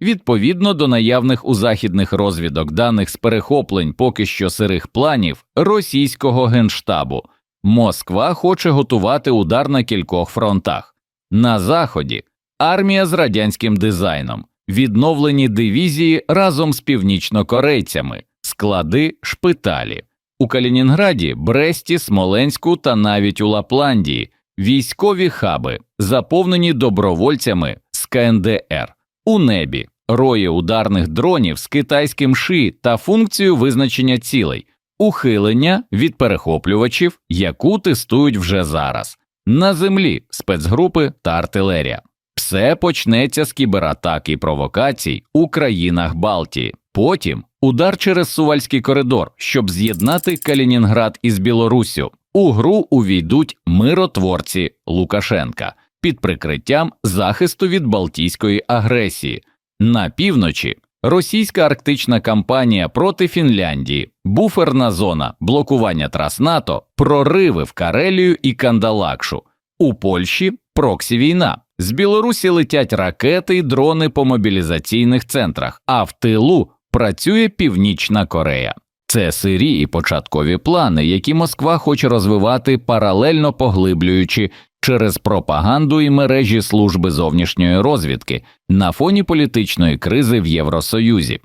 Відповідно до наявних у західних розвідок даних з перехоплень поки що сирих планів російського генштабу, Москва хоче готувати удар на кількох фронтах. На заході армія з радянським дизайном, відновлені дивізії разом з північнокорейцями, склади, шпиталі. У Калінінграді, Бресті, Смоленську та навіть у Лапландії військові хаби, заповнені добровольцями з КНДР. У небі рої ударних дронів з китайським ши та функцію визначення цілей, ухилення від перехоплювачів, яку тестують вже зараз. На землі спецгрупи та артилерія. Все почнеться з кібератак і провокацій у країнах Балтії. Потім удар через Сувальський коридор, щоб з'єднати Калінінград із Білоруссю. У гру увійдуть миротворці Лукашенка під прикриттям захисту від Балтійської агресії. На півночі російська арктична кампанія проти Фінляндії, буферна зона, блокування трас НАТО, прориви в Карелію і Кандалакшу. У Польщі проксі війна. З Білорусі летять ракети й дрони по мобілізаційних центрах, а в тилу працює Північна Корея. Це сирі і початкові плани, які Москва хоче розвивати паралельно поглиблюючи через пропаганду і мережі служби зовнішньої розвідки на фоні політичної кризи в Євросоюзі.